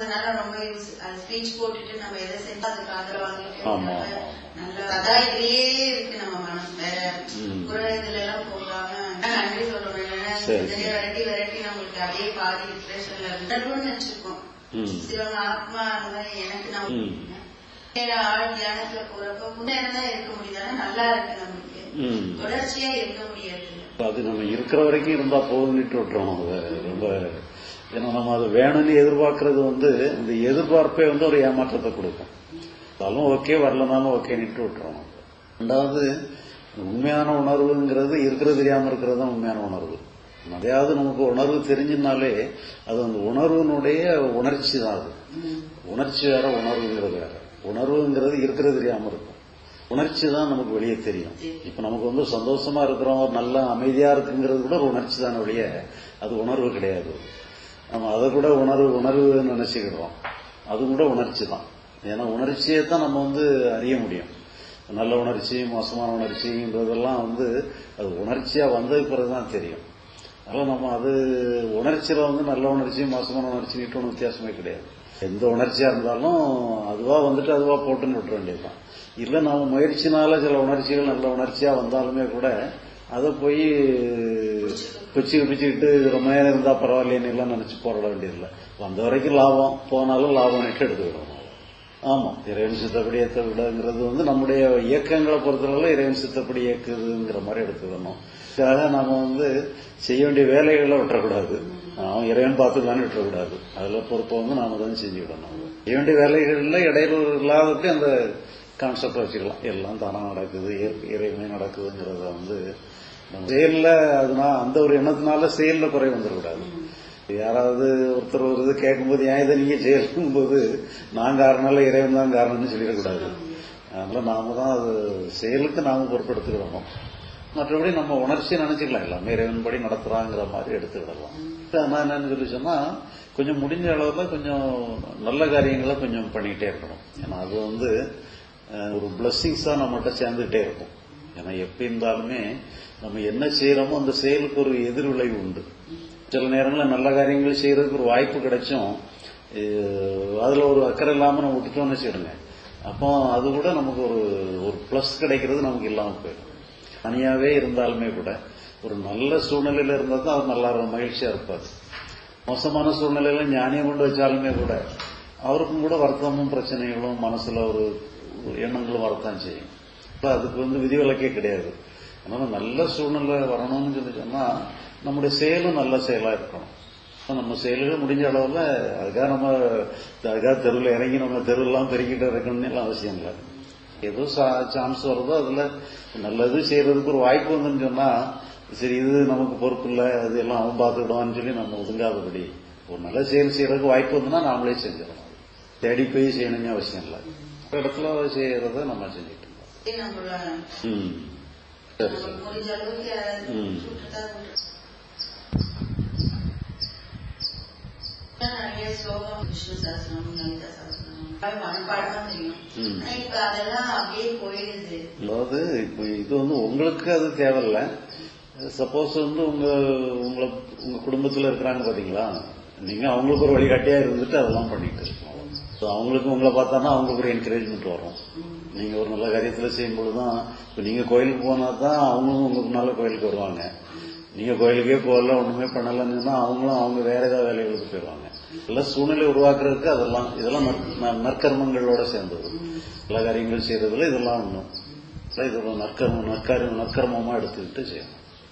அதனால ரொம்ப use speech போட்டுட்டு நம்ம எதை செஞ்சு அதுக்கு ஆதரவாக ஆமா. நல்ல அதான் இதுலயே இருக்கு நம்ம மனம் வேற ம். புற இதுல எல்லாம் போகாம நன்றி சொல்றோம் இல்லைன்னா சரி. இதே விரட்டி விரட்டி நம்மளுக்கு அதே பாதி டிப்ரெஷன்ல இருந்து நினைச்சிருக்கோம் ம். சிலவங்க ஆத்மா அந்த மாதிரி எனக்கு நான் ம். வேற ஆள் தியானத்துல போறப்ப முன்னேறம் தான் இருக்க முடியுது நல்லா இருக்கு நம்மளுக்கு ம். தொடர்ச்சியா இருக்க முடியாது அது நம்ம இருக்கிற வரைக்கும் இருந்தா விட்டுறோம் அதை ரொம்ப ஏன்னா நம்ம அது வேணும்னு எதிர்பார்க்கறது வந்து இந்த எதிர்பார்ப்பே வந்து ஒரு ஏமாற்றத்தை கொடுக்கும். இருந்தாலும் ஓகே வரலனாலும் ஓகேன்னுட்டு விட்டுறோம். ரெண்டாவது உண்மையான உணர்வுங்கிறது இருக்கிறது தெரியாம இருக்கிறது தான் உண்மையான உணர்வு. அதையாவது நமக்கு உணர்வு தெரிஞ்சுனாலே அது அந்த உணர்வினுடைய உணர்ச்சி தான் அது. உணர்ச்சி வேற உணர்வுங்கிறது வேற. உணர்வுங்கிறது இருக்கிறது தெரியாம இருக்கும். உணர்ச்சி தான் நமக்கு வெளியே தெரியும். இப்ப நமக்கு வந்து சந்தோஷமா இருக்கிறோம் ஒரு நல்ல அமைதியா இருக்குங்கிறது கூட ஒரு உணர்ச்சி தான் வெளியே அது உணர்வு கிடையாது. நம்ம அதை கூட உணர்வு உணர்வு நினைச்சுக்கிறோம் அது கூட உணர்ச்சி தான். ஏன்னா உணர்ச்சியை தான் நம்ம வந்து அறிய முடியும். நல்ல உணர்ச்சி மோசமான உணர்ச்சின்றதெல்லாம் வந்து அது உணர்ச்சியா வந்ததுக்கு பிறகுதான் தெரியும். அதனால் நம்ம அது உணர்ச்சியில் வந்து நல்ல உணர்ச்சி மோசமான உணர்ச்சின்ட்டு ஒன்றும் வித்தியாசமே கிடையாது. எந்த உணர்ச்சியாக இருந்தாலும் அதுவாக வந்துட்டு அதுவாக போட்டுன்னு விட்டுற வேண்டியது தான் இல்லை நம்ம முயற்சினால சில உணர்ச்சிகள் நல்ல உணர்ச்சியாக வந்தாலுமே கூட அதை போய் பிச்சு பிச்சுக்கிட்டு ரொம்ப நேரம் இருந்தா பரவாயில்லைன்னு எல்லாம் நினைச்சு போராட வேண்டியதில்லை. வந்த வரைக்கும் லாபம். போனாலும் லாபம்னுட்டு எடுத்துக்கிடணும். ஆமா இறைவன் சித்தப்படி ஏற்ற விடங்கிறது வந்து நம்முடைய இயக்கங்களை பொறுத்தளவுல இறைவன் சித்தப்படி இயக்குதுங்கிற மாதிரி எடுத்துக்கணும். அதுக்காக நாம வந்து செய்ய வேண்டிய வேலைகளை விட்டுறக்கூடாது. நாம் இறைவன் பார்த்துக்கலான்னு விட்டுறக்கூடாது. அதுல பொறுப்பை வந்து நாம தான் செஞ்சுக்கிடணும். செய்ய வேண்டிய வேலைகள்ல இடையூறு இல்லாதபடி அந்த கான்செப்ட் வச்சுக்கலாம் எல்லாம் தானா நடக்குது இயற்கை நடக்குதுங்கிறத வந்து நம்ம அதுனா அந்த ஒரு எண்ணத்தினால செயலில் குறை வந்துடக்கூடாது யாராவது ஒருத்தர் ஒரு இது கேட்கும்போது ஏன் இதை நீங்க செய்யணும் போது நான் காரணம் இல்லை இறைவன் தான் காரணம்னு சொல்லிடக்கூடாது. அதனால நாம தான் அது செயலுக்கு நாம பொருட்படுத்திக்கிறோம். மற்றபடி நம்ம உணர்ச்சியை நினைச்சுக்கலாம். எல்லாமே இறைவன் படி நடத்துறாங்கிற மாதிரி எடுத்துக்கிடலாம். ஆனால் என்னன்னு சொல்லி சொன்னால் கொஞ்சம் முடிஞ்ச அளவில் கொஞ்சம் நல்ல காரியங்களை கொஞ்சம் பண்ணிக்கிட்டே இருக்கணும். ஏன்னா அது வந்து ஒரு பிளஸ்ஸிங்ஸா நம்மகிட்ட சேர்ந்துகிட்டே இருக்கும். ஏன்னா எப்போ இருந்தாலுமே நம்ம என்ன செய்யறோமோ அந்த செயலுக்கு ஒரு எதிர்விளைவு உண்டு. சில நேரங்களில் நல்ல காரியங்கள் செய்யறதுக்கு ஒரு வாய்ப்பு கிடைச்சும் அதில் அதுல ஒரு அக்கறை இல்லாம நம்ம விட்டுட்டோம்னு வச்சுடுங்க அப்போ அது கூட நமக்கு ஒரு ஒரு பிளஸ் கிடைக்கிறது நமக்கு இல்லாம போயிடும். தனியாவே இருந்தாலுமே கூட ஒரு நல்ல சூழ்நிலையில இருந்தா தான் அவர் நல்லா இருக்கும், மகிழ்ச்சியா இருப்பார் மோசமான சூழ்நிலையில ஞானியம் கொண்டு வச்சாலுமே கூட அவருக்கும் கூட வருத்தமும் பிரச்சனைகளும் மனசுல ஒரு எண்ணங்கள் எண்ணங்களும் வரத்தான் செய்யும். இப்போ அதுக்கு வந்து விதிவிலக்கே கிடையாது. அதனால நல்ல சூழ்நிலை வரணும்னு சொல்லி சொன்னால் நம்முடைய செயலும் நல்ல செயலாக இருக்கணும். இப்போ நம்ம செயல்கள் முடிஞ்ச அளவில் அதுக்காக நம்ம அதுக்காக தெருவில் இறங்கி நம்ம தெருவெல்லாம் பெருக்கிட்டு இருக்கணும்னு எல்லாம் அவசியம் இல்லை. ஏதோ சான்ஸ் வருதோ அதில் நல்லது செய்யறதுக்கு ஒரு வாய்ப்பு வந்துன்னு சொன்னால் சரி இது நமக்கு பொறுப்பு இல்லை அது எல்லாம் அவன் பார்த்துக்கிடுவான்னு சொல்லி நம்ம ஒதுங்காதபடி ஒரு நல்ல செயல் செய்யறதுக்கு வாய்ப்பு வந்துன்னா நாமளே செஞ்சிடணும். தேடி போய் செய்யணும்னு அவசியம் இல்லை. இடத்துல செய்யறத நம்ம செஞ்சுட்டு இருக்கோம். அதாவது இப்போ இது வந்து உங்களுக்கு அது தேவையில்ல. சப்போஸ் வந்து உங்க உங்களை உங்க குடும்பத்துல இருக்கிறாங்க பாத்தீங்களா? நீங்க அவங்களுக்கு ஒரு வழிகாட்டியா இருந்துட்டு அதெல்லாம் பண்ணிட்டு இருக்கணும் ஸோ அவங்களுக்கு உங்களை பார்த்தானா அவங்களுக்கு ஒரு என்கரேஜ்மெண்ட் வரும். நீங்க ஒரு நல்ல காரியத்தில் செய்யும்போது தான் இப்போ நீங்க கோயிலுக்கு போனா தான் அவங்களும் உங்களுக்கு நல்ல கோயிலுக்கு வருவாங்க. நீங்க கோயிலுக்கே போகல ஒண்ணுமே பண்ணலன்னு சொன்னா அவங்களும் அவங்க வேற ஏதாவது வேலைகளுக்கு போயிடுவாங்க. எல்லாம் சூழ்நிலை உருவாக்குறதுக்கு அதெல்லாம் இதெல்லாம் நற்கர்மங்களோட சேர்ந்தது. நல்ல காரியங்கள் செய்யறதுல இதெல்லாம் ஒன்றும் இது ஒரு நற்கர்மம் நற்கர்ம நற்கர்மமா எடுத்துக்கிட்டு செய்யணும்.